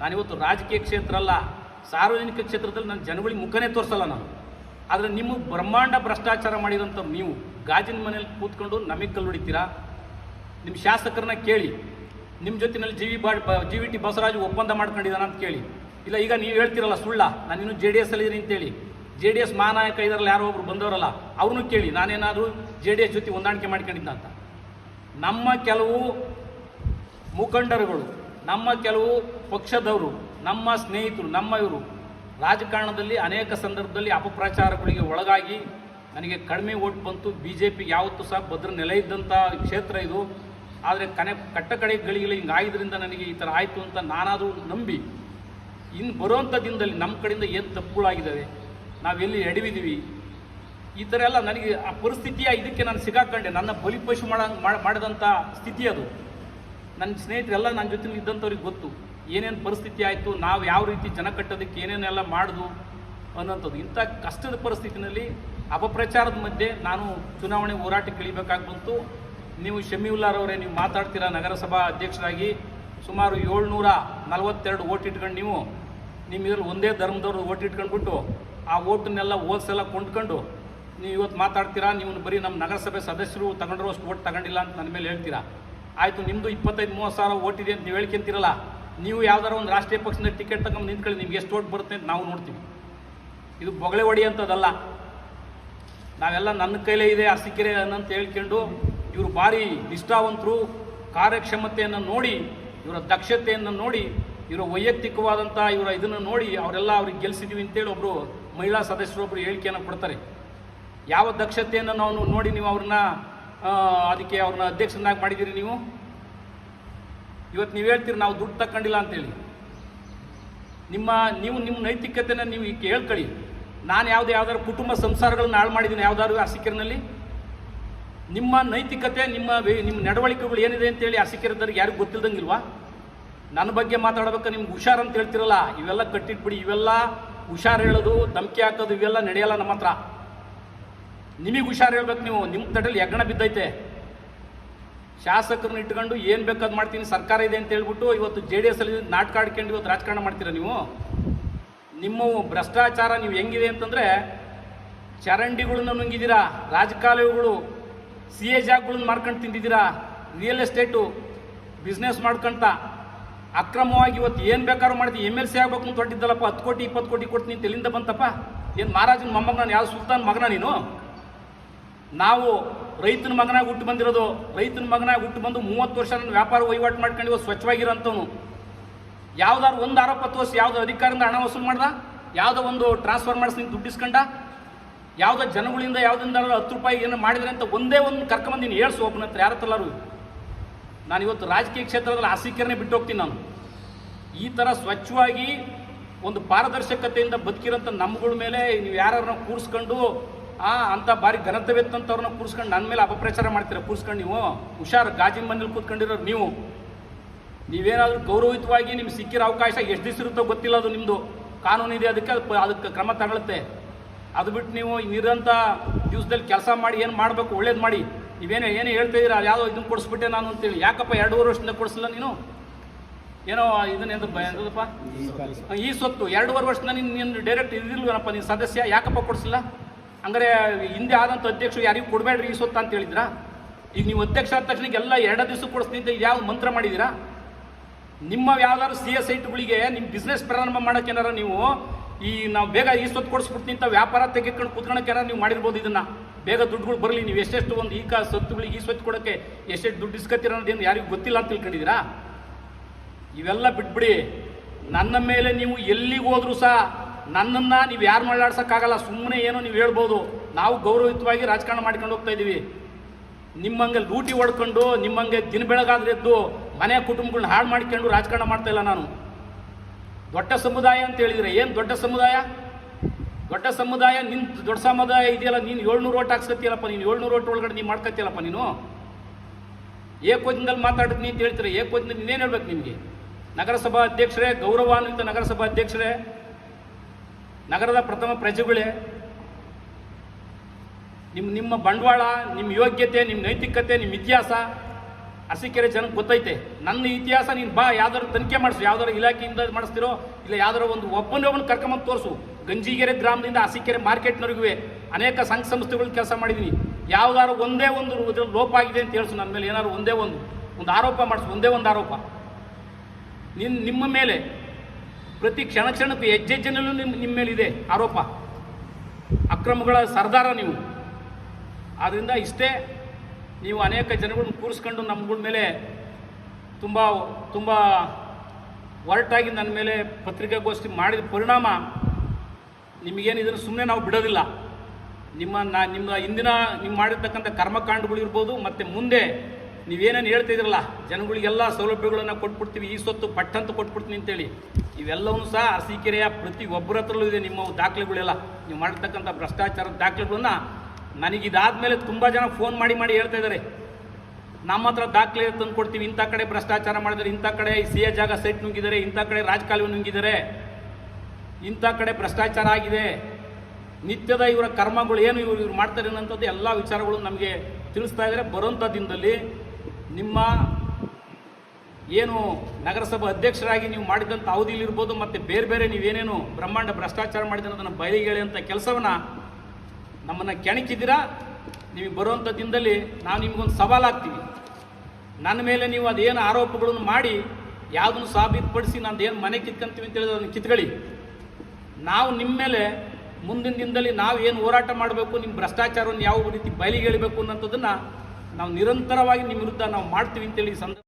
ನಾನಿವತ್ತು ರಾಜಕೀಯ ಕ್ಷೇತ್ರ ಅಲ್ಲ, ಸಾರ್ವಜನಿಕ ಕ್ಷೇತ್ರದಲ್ಲಿ ನನ್ನ ಜನಗಳಿಗೆ ಮುಖನೇ ತೋರಿಸಲ್ಲ ನಾನು. ಆದರೆ ನಿಮ್ಮ ಬ್ರಹ್ಮಾಂಡ ಭ್ರಷ್ಟಾಚಾರ ಮಾಡಿದಂಥ ನೀವು ಗಾಜಿನ ಮನೆಯಲ್ಲಿ ಕೂತ್ಕೊಂಡು ನಮಗೆ ಕಲ್ಲು ಹೊಡಿತೀರಾ? ನಿಮ್ಮ ಶಾಸಕರನ್ನ ಕೇಳಿ, ನಿಮ್ಮ ಜೊತೆನಲ್ಲಿ ಜಿ ವಿ ಬಾ ಜಿ ವಿ ಟಿ ಬಸವರಾಜು ಒಪ್ಪಂದ ಮಾಡ್ಕೊಂಡಿದ್ದಾನ ಅಂತ ಕೇಳಿ. ಇಲ್ಲ, ಈಗ ನೀವು ಹೇಳ್ತಿರಲ್ಲ ಸುಳ್ಳ ನಾನು ಇನ್ನೂ ಜೆ ಡಿ ಎಸ್ ಅಲ್ಲಿ ಅಂತೇಳಿ ಜೆ ಡಿ ಎಸ್ ಮಹಾನಾಯಕ ಇದರಲ್ಲಿ ಯಾರೋ ಒಬ್ರು ಬಂದವರಲ್ಲ, ಅವ್ರನ್ನೂ ಕೇಳಿ, ನಾನೇನಾದರೂ ಜೆ ಡಿ ಎಸ್ ಜೊತೆ ಹೊಂದಾಣಿಕೆ ಮಾಡ್ಕೊಂಡಿದ್ದ ಅಂತ. ನಮ್ಮ ಕೆಲವು ಮುಖಂಡರುಗಳು, ನಮ್ಮ ಕೆಲವು ಪಕ್ಷದವರು, ನಮ್ಮ ಸ್ನೇಹಿತರು, ನಮ್ಮ ಇವರು ರಾಜಕಾರಣದಲ್ಲಿ ಅನೇಕ ಸಂದರ್ಭದಲ್ಲಿ ಅಪಪ್ರಚಾರಗಳಿಗೆ ಒಳಗಾಗಿ ನನಗೆ ಕಡಿಮೆ ಓಟ್ ಬಂತು. ಬಿ ಜೆ ಪಿಗೆ ಯಾವತ್ತೂ ಸಹ ಭದ್ರ ನೆಲೆ ಇದ್ದಂಥ ಕ್ಷೇತ್ರ ಇದು. ಆದರೆ ಕನೆ ಕಟ್ಟ ಕಡೆ ಗಳಿಗೆ ಹಿಂಗೆ ಆಯ್ದ್ರಿಂದ ನನಗೆ ಈ ಥರ ಆಯಿತು ಅಂತ ನಾನಾದರೂ ನಂಬಿ ಇನ್ನು ಬರುವಂಥ ದಿನದಲ್ಲಿ ನಮ್ಮ ಕಡೆಯಿಂದ ಏನು ತಪ್ಪುಗಳಾಗಿದ್ದಾವೆ? ನಾವೆಲ್ಲಿ ಎಡವಿದ್ದೀವಿ? ಈ ಥರ ಎಲ್ಲ ನನಗೆ ಆ ಪರಿಸ್ಥಿತಿಯ ಇದಕ್ಕೆ ನಾನು ಸಿಗಾಕೊಂಡೆ. ನನ್ನ ಬಲಿಪಶು ಮಾಡ, ಮಾಡ್- ಮಾಡಿದಂಥ ಸ್ಥಿತಿ ಅದು. ನನ್ನ ಸ್ನೇಹಿತರೆಲ್ಲ ನನ್ನ ಜೊತೆ ಇದ್ದಂಥವ್ರಿಗೆ ಗೊತ್ತು. ಏನೇನು ಪರಿಸ್ಥಿತಿ ಆಯಿತು, ನಾವು ಯಾವ ರೀತಿ ಜನ ಕಟ್ಟೋದಕ್ಕೆ ಏನೇನೆಲ್ಲ ಮಾಡಿದ್ವು ಅನ್ನೋಂಥದ್ದು. ಇಂಥ ಕಷ್ಟದ ಪರಿಸ್ಥಿತಿನಲ್ಲಿ ಅಪಪ್ರಚಾರದ ಮಧ್ಯೆ ನಾನು ಚುನಾವಣೆ ಹೋರಾಟಕ್ಕೆ ಇಳಿಬೇಕಾಗಿ ಬಂತು ನೀವು ಶಮೀವುಲ್ಲಾರವರೇ ನೀವು ಮಾತಾಡ್ತೀರಾ ನಗರಸಭಾ ಅಧ್ಯಕ್ಷರಾಗಿ? ಸುಮಾರು ಏಳ್ನೂರ ನಲವತ್ತೆರಡು ಓಟ್ ಇಟ್ಕೊಂಡು ನೀವು, ನಿಮ್ಮ ಇದ್ರಲ್ಲಿ ಒಂದೇ ಧರ್ಮದವ್ರು ಓಟ್ ಇಟ್ಕೊಂಡ್ಬಿಟ್ಟು ಆ ಓಟನ್ನೆಲ್ಲ ಹೋಲ್ಸೆಲ್ಲ ಕೊಂಡ್ಕೊಂಡು ನೀವು ಇವತ್ತು ಮಾತಾಡ್ತೀರಾ ನೀವು ಬರೀ ನಮ್ಮ ನಗರಸಭೆ ಸದಸ್ಯರು ತಗೊಂಡಿರೋ, ಅಷ್ಟು ಓಟ್ ತಗೊಂಡಿಲ್ಲ ಅಂತ ನನ್ನ ಮೇಲೆ ಹೇಳ್ತೀರಾ? ಆಯಿತು ನಿಮ್ಮದು ಇಪ್ಪತ್ತೈದು, ಮೂವತ್ತು ಸಾವಿರ ಓಟಿದೆ ಅಂತ ನೀವು ಹೇಳ್ಕೊಂತೀರಲ್ಲ, ನೀವು ಯಾವ್ದಾರ ಒಂದು ರಾಷ್ಟ್ರೀಯ ಪಕ್ಷದ ಟಿಕೆಟ್ ತಗೊಂಡು ನಿಂತ್ಕೊಳ್ಳಿ, ನಿಮ್ಗೆ ಎಷ್ಟು ಓಟ್ ಬರುತ್ತೆ ಅಂತ ನಾವು ನೋಡ್ತೀವಿ. ಇದು ಬೊಗಳೆ ಹೊಡೆಯಂಥದ್ದಲ್ಲ ನಾವೆಲ್ಲ ನನ್ನ ಕೈಲೇ ಇದೆ, ಅರಸಿಕೆರೆ ಅನ್ನಂತ ಹೇಳ್ಕೊಂಡು ಇವರು ಭಾರಿ ನಿಷ್ಠಾವಂತರು, ಕಾರ್ಯಕ್ಷಮತೆಯನ್ನು ನೋಡಿ, ಇವರ ದಕ್ಷತೆಯನ್ನು ನೋಡಿ, ಇವರ ವೈಯಕ್ತಿಕವಾದಂಥ ಇವರ ಇದನ್ನು ನೋಡಿ, ಅವರೆಲ್ಲ ಅವ್ರಿಗೆ ಗೆಲ್ಸಿದೀವಿ ಅಂತೇಳಿ ಒಬ್ಬರು ಮಹಿಳಾ ಸದಸ್ಯರೊಬ್ಬರು ಹೇಳಿಕೆಯನ್ನು ಕೊಡ್ತಾರೆ. ಯಾವ ದಕ್ಷತೆಯನ್ನು ನಾವು ನೋಡಿ ನೀವು ಅವ್ರನ್ನ ಅದಕ್ಕೆ ಅವ್ರನ್ನ ಅಧ್ಯಕ್ಷನಾಗಿ ಮಾಡಿದ್ದೀರಿ ನೀವು? ಇವತ್ತು ನೀವು ಹೇಳ್ತೀರಿ ನಾವು ದುಡ್ಡು ತಕ್ಕೊಂಡಿಲ್ಲ ಅಂತೇಳಿ. ನಿಮ್ಮ, ನೀವು ನಿಮ್ಮ ನೈತಿಕತೆನ ನೀವು ಈಗ ಹೇಳ್ಕೊಳ್ಳಿ. ನಾನು ಯಾವುದೇ ಯಾವ್ದಾದ್ರು ಕುಟುಂಬ ಸಂಸಾರಗಳನ್ನ ಹಾಳು ಮಾಡಿದ್ದೀನಿ ಯಾವ್ದಾದ್ರು ಅರಸಿಕೆರೆನಲ್ಲಿ ನಿಮ್ಮ ನೈತಿಕತೆ, ನಿಮ್ಮ ನಿಮ್ಮ ನಡವಳಿಕೆಗಳು ಏನಿದೆ ಅಂತೇಳಿ ಅರಸಿಕೆರೆದವ್ರಿಗೆ ಯಾರಿಗೂ ಗೊತ್ತಿಲ್ದಂಗಿಲ್ವಾ? ನನ್ನ ಬಗ್ಗೆ ಮಾತಾಡ್ಬೇಕು ನಿಮ್ಗೆ ಹುಷಾರ್ ಅಂತ ಹೇಳ್ತಿರಲ್ಲ? ಇವೆಲ್ಲ ಕಟ್ಟಿಟ್ಬಿಡಿ, ಇವೆಲ್ಲ ಹುಷಾರು ಹೇಳೋದು, ಧಮಕಿ ಹಾಕೋದು, ಇವೆಲ್ಲ ನಡೆಯಲ್ಲ ನಮ್ಮ ಹತ್ರ. ನಿಮಗೆ ಹುಷಾರು ಹೇಳ್ಬೇಕು ನೀವು. ನಿಮ್ಮ ತಡೆಯಲ್ಲಿ ಹೆಗ್ಗಣ ಬಿದ್ದೈತೆ. ಶಾಸಕರನ್ನ ಇಟ್ಕೊಂಡು ಏನು ಬೇಕಾದ್ ಮಾಡ್ತೀನಿ, ಸರ್ಕಾರ ಇದೆ ಅಂತ ಹೇಳ್ಬಿಟ್ಟು ಇವತ್ತು ಜೆ ಡಿ ಎಸ್ ಅಲ್ಲಿ ನಾಟಕ ಆಡ್ಕೊಂಡು ಇವತ್ತು ರಾಜಕಾರಣ ಮಾಡ್ತೀರಾ ನೀವು? ನಿಮ್ಮ ಭ್ರಷ್ಟಾಚಾರ ನೀವು ಹೆಂಗಿದೆ ಅಂತಂದರೆ ಚರಂಡಿಗಳನ್ನ ನುಂಗಿದ್ದೀರಾ, ರಾಜಕಾಲುವೆಗಳು, ಸಿ ಎ ಜಾಗಗಳನ್ನ ಮಾರ್ಕೊಂಡು ತಿಂದಿದ್ದೀರಾ ರಿಯಲ್ ಎಸ್ಟೇಟು ಬಿಸ್ನೆಸ್ ಮಾಡ್ಕೊಂತ. ಅಕ್ರಮವಾಗಿ ಇವತ್ತು ಏನು ಬೇಕಾದ್ರೂ ಮಾಡಿದ್ವಿ. ಎಂ ಎಲ್ ಸಿ ಆಗ್ಬೇಕು ಅಂತ ಹೊಟ್ಟಿದ್ದಲ್ಲಪ್ಪ ಹತ್ತು ಕೋಟಿ, ಇಪ್ಪತ್ತು ಕೋಟಿ ಕೊಟ್ಟು ನೀನು ಎಲ್ಲಿಂದ ಬಂತಪ್ಪ. ಏನು ಮಹಾರಾಜನ ಮೊಮ್ಮಗನ ಯಾವ ಸುಲ್ತಾನ್ ಮಗನ ನೀನು? ನಾವು ರೈತನ ಮಗನಾಗಿ ಹುಟ್ಟು ಬಂದಿರೋದು, ರೈತನ ಮಗನಾಗಿ ಹುಟ್ಟು ಬಂದು ಮೂವತ್ತು ವರ್ಷ ನನ್ನ ವ್ಯಾಪಾರ ವಹಿವಾಟು ಮಾಡ್ಕೊಂಡು ಇವತ್ತು ಸ್ವಚ್ಛವಾಗಿರೋಂಥವ್ನು. ಯಾವ್ದಾದ್ರು ಒಂದು ಆರೋಪ ತೋರಿಸಿ ಯಾವುದೋ ಅಧಿಕಾರದಿಂದ ಹಣ ವಸೂಲು ಮಾಡ್ದ? ಯಾವುದೋ ಒಂದು ಟ್ರಾನ್ಸ್ಫರ್ ಮಾಡಿಸಿ ನೀನು ದುಡ್ಡಿಸ್ಕೊಂಡ ಯಾವುದೋ ಜನಗಳಿಂದ ಯಾವುದಿಂದ ಹತ್ತು ರೂಪಾಯಿ ಏನು ಮಾಡಿದ್ರೆ ಅಂತ ಒಂದೇ ಒಂದು ಕರ್ಕೊಂಬಂದು ನೀನು ಹೇಳ್ಸು ಒಬ್ಬನ ಹತ್ರ. ಯಾರತ್ತಲ್ಲರೂ ನಾನು ಇವತ್ತು ರಾಜಕೀಯ ಕ್ಷೇತ್ರದಲ್ಲಿ ಆಸಕ್ತಿಯನ್ನೇ ಬಿಟ್ಟು ಹೋಗ್ತೀನಿ ನಾನು. ಈ ಥರ ಸ್ವಚ್ಛವಾಗಿ ಒಂದು ಪಾರದರ್ಶಕತೆಯಿಂದ ಬದುಕಿರೋಂಥ ನಮ್ಗಳ ಮೇಲೆ ನೀವು ಯಾರನ್ನ ಕೂರಿಸ್ಕೊಂಡು, ಆ ಅಂತ ಭಾರಿ ಘನತವೆತ್ತಂಥವ್ರನ್ನ ಕೂರಿಸ್ಕೊಂಡು ನನ್ನ ಮೇಲೆ ಅಪಪ್ರಚಾರ ಮಾಡ್ತೀರಾ? ಕೂರಿಸ್ಕೊಂಡು ನೀವು? ಹುಷಾರು ಗಾಜಿನ ಮನೇಲಿ ಕೂತ್ಕೊಂಡಿರೋರು ನೀವು. ನೀವೇನಾದರೂ ಗೌರವಯುತವಾಗಿ ನಿಮ್ಗೆ ಸಿಕ್ಕಿರೋ ಅವಕಾಶ ಎಷ್ಟು ದಿವಸ ಇರುತ್ತೋ ಗೊತ್ತಿಲ್ಲ ಅದು ನಿಮ್ಮದು ಕಾನೂನು ಇದೆ, ಅದಕ್ಕೆ ಅದು- ಅದಕ್ಕೆ ಕ್ರಮ ತಗೊಳುತ್ತೆ ಅದು ಬಿಟ್ಟು ನೀವು ಇರೋಂಥ ದಿವಸದಲ್ಲಿ ಕೆಲಸ ಮಾಡಿ, ಏನು ಮಾಡಬೇಕು ಒಳ್ಳೇದು ಮಾಡಿ. ನೀವೇನು ಏನು ಹೇಳ್ತಾ ಇದ್ದೀರಾ ಯಾವುದೋ ಇದನ್ನು ಕೊಡಿಸ್ಬಿಟ್ಟೆ ನಾನು ಅಂತೇಳಿ ಯಾಕಪ್ಪ ಎರಡೂವರೆ ವರ್ಷದಿಂದ ಕೊಡಿಸಿಲ್ಲ ನೀನು? ಏನೋ ಇದನ್ನ ಎಂತ ಎಂತದಪ್ಪ? ಈ ಸೊತ್ತು. ಎರಡೂವರೆ ವರ್ಷದಿಂದ ನೀನು ನೀನು ಡೈರೆಕ್ಟ್ ಇದಿಲ್ವನಪ್ಪ ನೀನು ಸದಸ್ಯ? ಯಾಕಪ್ಪ ಕೊಡಿಸಿಲ್ಲ? ಅಂದರೆ ಹಿಂದೆ ಆದಂಥ ಅಧ್ಯಕ್ಷರು ಯಾರಿಗೂ ಕೊಡಬೇಡ್ರಿ ಈ ಸೊತ್ತು ಅಂತ ಹೇಳಿದ್ರಾ? ಈಗ ನೀವು ಅಧ್ಯಕ್ಷ ಆದ ತಕ್ಷಣ ಎಲ್ಲ ಎರಡು ದಿವಸ ಕೊಡಿಸ್ತೀನಿ ಅಂತ ಯಾವ ಮಂತ್ರ ಮಾಡಿದ್ದೀರಾ ನಿಮ್ಮ ಯಾವ್ದಾದ್ರು ಸಿ ಎಸ್ ಐಟ್ಗಳಿಗೆ ನಿಮ್ಮ ಬಿಸ್ನೆಸ್ ಪ್ರಾರಂಭ ಮಾಡೋಕೆ ಏನಾರ ನೀವು ಈ ನಾವು ಬೇಗ ಈ ಸೊತ್ತು ಕೊಡಿಸ್ಬಿಡ್ತೀನಿ ಅಂತ ವ್ಯಾಪಾರ ತೆಗೆಕೊಂಡು ಕುತ್ಕೊಳಕ್ಕೆ ಏನಾರು ನೀವು ಮಾಡಿರ್ಬೋದು ಇದನ್ನ. ಬೇಗ ದುಡ್ಡುಗಳು ಬರಲಿ, ನೀವು ಎಷ್ಟೆಷ್ಟು ಒಂದು ಈ ಕಾ ಸತ್ತುಗಳಿಗೆ ಈ ಸ್ವಚ್ಛ ಕೊಡೋಕ್ಕೆ ಎಷ್ಟೆಷ್ಟು ದುಡ್ಡು ಇಸ್ಕೊತೀರ ಅನ್ನೋದೇನು ಯಾರಿಗೂ ಗೊತ್ತಿಲ್ಲ ಅಂತ ತಿಳ್ಕೊಂಡಿದ್ದೀರಾ? ಇವೆಲ್ಲ ಬಿಟ್ಬಿಡಿ. ನನ್ನ ಮೇಲೆ ನೀವು ಎಲ್ಲಿಗೆ ಹೋದರೂ ಸಹ ನನ್ನನ್ನು ನೀವು ಯಾರು ಮಾತಾಡ್ಸೋಕ್ಕಾಗಲ್ಲ ಸುಮ್ಮನೆ ಏನೋ ನೀವು ಹೇಳ್ಬೋದು. ನಾವು ಗೌರವಯುತವಾಗಿ ರಾಜಕಾರಣ ಮಾಡ್ಕೊಂಡು ಹೋಗ್ತಾ ಇದ್ದೀವಿ. ನಿಮ್ಮಂಗೆ ಲೂಟಿ ಹೊಡ್ಕೊಂಡು, ನಿಮ್ಮಂಗೆ ದಿನ ಬೆಳಗಾದ್ರೆದ್ದು ಮನೆ ಕುಟುಂಬಗಳನ್ನ ಹಾಳು ಮಾಡ್ಕೊಂಡು ರಾಜಕಾರಣ ಮಾಡ್ತಾ ಇಲ್ಲ ನಾನು. ದೊಡ್ಡ ಸಮುದಾಯ ಅಂತ ಹೇಳಿದರೆ ಏನು ದೊಡ್ಡ ಸಮುದಾಯ? ದೊಡ್ಡ ಸಮುದಾಯ, ನಿನ್ ದೊಡ್ಡ ಸಮುದಾಯ ಇದೆಯಲ್ಲ, ನೀನು ಏಳ್ನೂರು ಓಟ್ ಹಾಕ್ಸ್ಕತ್ತಿಯಲ್ಲಪ್ಪ, ನೀನು ಏಳ್ನೂರು ಓಟ್ ಒಳಗಡೆ ನೀನು ಮಾಡ್ಕತ್ತಿಯಲ್ಲಪ್ಪ ನೀನು? ಏಕೋಜನದಲ್ಲಿ ಮಾತಾಡಿದ್ ಅಂತ ಹೇಳ್ತೀರ? ಏಕ್ವತ್ನಿಂದ ನೀನು ಏನು ಹೇಳ್ಬೇಕು ನಿಮಗೆ ನಗರಸಭಾ ಅಧ್ಯಕ್ಷರೇ, ಗೌರವಾನ್ವಿತ ನಗರಸಭಾ ಅಧ್ಯಕ್ಷರೇ, ನಗರದ ಪ್ರಥಮ ಪ್ರಜೆಗಳೇ ನಿಮ್ಮ ನಿಮ್ಮ ಬಂಡವಾಳ ನಿಮ್ಮ ಯೋಗ್ಯತೆ ನಿಮ್ಮ ನೈತಿಕತೆ ನಿಮ್ಮ ಇತಿಹಾಸ ಅರಸೀಕೆರೆ ಜನಕ್ಕೆ ಗೊತ್ತೈತೆ, ನನ್ನ ಇತಿಹಾಸ ನೀನು ಬಾ ಯಾವ್ದಾರು ತನಿಖೆ ಮಾಡಿಸು ಯಾವ್ದಾರು ಇಲಾಖೆಯಿಂದ ಮಾಡಿಸ್ತಿರೋ, ಇಲ್ಲ ಯಾವ್ದಾರು ಒಂದು ಒಬ್ಬನೇ ಒಬ್ಬನ ಕರ್ಕೊಂಬಂದು ತೋರಿಸು. ಗಂಜಿಗೆರೆ ಗ್ರಾಮದಿಂದ ಅರಸೀಕೆರೆ ಮಾರ್ಕೆಟ್ನವರೆಗೂ ಅನೇಕ ಸಂಘ ಸಂಸ್ಥೆಗಳು ಕೆಲಸ ಮಾಡಿದ್ದೀನಿ ಯಾವ್ದಾರು ಒಂದೇ ಒಂದು ಲೋಪ ಆಗಿದೆ ಅಂತ ಹೇಳಿಸು ನನ್ನ ಮೇಲೆ, ಏನಾದ್ರು ಒಂದೇ ಒಂದು ಒಂದು ಆರೋಪ ಮಾಡಿಸು, ಒಂದೇ ಒಂದು ಆರೋಪ. ನಿನ್, ನಿಮ್ಮ ಮೇಲೆ, ಪ್ರತಿ ಕ್ಷಣ ಕ್ಷಣಕ್ಕೂ ಹೆಜ್ಜೆ ಹೆಜ್ಜೆನಲ್ಲೂ ನಿಮ್ಮ ನಿಮ್ಮ ಮೇಲಿದೆ ಆರೋಪ. ಅಕ್ರಮಗಳ ಸರ್ದಾರ ನೀವು. ಆದ್ದರಿಂದ ಇಷ್ಟೇ ನೀವು ಅನೇಕ ಜನಗಳನ್ನ ಕೂರಿಸ್ಕೊಂಡು ನಮ್ಗಳ ಮೇಲೆ ತುಂಬ ತುಂಬ ಒರಟಾಗಿ ನನ್ನ ಮೇಲೆ ಪತ್ರಿಕಾಗೋಷ್ಠಿ ಮಾಡಿದ ಪರಿಣಾಮ ನಿಮಗೇನು ಇದನ್ನು ಸುಮ್ಮನೆ ನಾವು ಬಿಡೋದಿಲ್ಲ. ನಿಮ್ಮ ನಾ, ನಿಮ್ಮ ಇಂದಿನ ನೀವು ಮಾಡಿರ್ತಕ್ಕಂಥ ಕರ್ಮಕಾಂಡಗಳು ಇರ್ಬೋದು, ಮತ್ತು ಮುಂದೆ ನೀವೇನೇನು ಹೇಳ್ತಾ ಇದ್ರಲ್ಲ, ಜನಗಳಿಗೆಲ್ಲ ಸೌಲಭ್ಯಗಳನ್ನು ಕೊಟ್ಬಿಡ್ತೀವಿ, ಈ ಸೊತ್ತು ಪಟ್ಟಂತ ಕೊಟ್ಬಿಡ್ತೀನಿ ಅಂತೇಳಿ ಇವೆಲ್ಲವೂ ಸಹ ಅರಸೀಕೆರೆಯ ಪ್ರತಿ ಒಬ್ಬರ ಹತ್ರಲ್ಲೂ ಇದೆ ನಿಮ್ಮ ದಾಖಲೆಗಳೆಲ್ಲ. ನೀವು ಮಾಡಿರ್ತಕ್ಕಂಥ ಭ್ರಷ್ಟಾಚಾರದ ದಾಖಲೆಗಳನ್ನ ನನಗಿದಾದ್ಮೇಲೆ ತುಂಬ ಜನ ಫೋನ್ ಮಾಡಿ ಮಾಡಿ ಹೇಳ್ತಾ ಇದ್ದಾರೆ. ನಮ್ಮ ಹತ್ರ ದಾಖಲೆ ತಂದು ಕೊಡ್ತೀವಿ, ಇಂಥ ಕಡೆ ಭ್ರಷ್ಟಾಚಾರ ಮಾಡಿದರೆ ಇಂಥ ಕಡೆ ಸಿ ಎ ಜಾಗ ಸೈಟ್ ನುಂಗಿದ್ದಾರೆ, ಇಂಥ ಕಡೆ ರಾಜಕಾಲುವೆ ನುಂಗಿದ್ದಾರೆ, ಇಂಥ ಕಡೆ ಭ್ರಷ್ಟಾಚಾರ ಆಗಿದೆ, ನಿತ್ಯದ ಇವರ ಕರ್ಮಗಳು ಏನು ಇವರು ಇವ್ರು ಮಾಡ್ತಾರೆ ಅನ್ನೋಂಥದ್ದು ಎಲ್ಲ ವಿಚಾರಗಳು ನಮಗೆ ತಿಳಿಸ್ತಾ ಇದ್ದಾರೆ. ಬರೋಂಥ ದಿನದಲ್ಲಿ ನಿಮ್ಮ ಏನು ನಗರಸಭಾ ಅಧ್ಯಕ್ಷರಾಗಿ ನೀವು ಮಾಡಿದಂಥ ಅವಧಿಲಿರ್ಬೋದು, ಮತ್ತು ಬೇರೆ ಬೇರೆ ನೀವೇನೇನು ಬ್ರಹ್ಮಾಂಡ ಭ್ರಷ್ಟಾಚಾರ ಮಾಡಿದ್ರೆ ಅದನ್ನು ಬಯಲಿಗೆ ಅಂತ ಕೆಲಸವನ್ನು ನಮ್ಮನ್ನು ಕೆಣಕಿದ್ದೀರಾ? ನಿಮಗೆ ಬರುವಂಥ ದಿನದಲ್ಲಿ ನಾವು ನಿಮ್ಗೊಂದು ಸವಾಲಾಗ್ತೀವಿ ನನ್ನ ಮೇಲೆ ನೀವು ಅದೇನು ಆರೋಪಗಳನ್ನು ಮಾಡಿ, ಯಾವುದನ್ನು ಸಾಬೀತುಪಡಿಸಿ ನಾನು ಏನು ಮನೆ ಕಿತ್ಕೊಂತೀವಿ ಅಂತ ಹೇಳಿದ್ರೆ ಅದನ್ನು ಕಿತ್ಕೊಳ್ಳಿ. ನಾವು ನಿಮ್ಮ ಮೇಲೆ ಮುಂದಿನ ದಿನದಲ್ಲಿ ನಾವು ಏನು ಹೋರಾಟ ಮಾಡಬೇಕು, ನಿಮ್ಮ ಭ್ರಷ್ಟಾಚಾರವನ್ನು ಯಾವ ರೀತಿ ಬಯಲಿಗೆ ಹೇಳಬೇಕು ಅನ್ನೋಂಥದ್ದನ್ನು ನಾವು ನಿರಂತರವಾಗಿ ನಿಮ್ಮ ವಿರುದ್ಧ ನಾವು ಮಾಡ್ತೀವಿ ಅಂತೇಳಿ ಸಂದರ್ಭ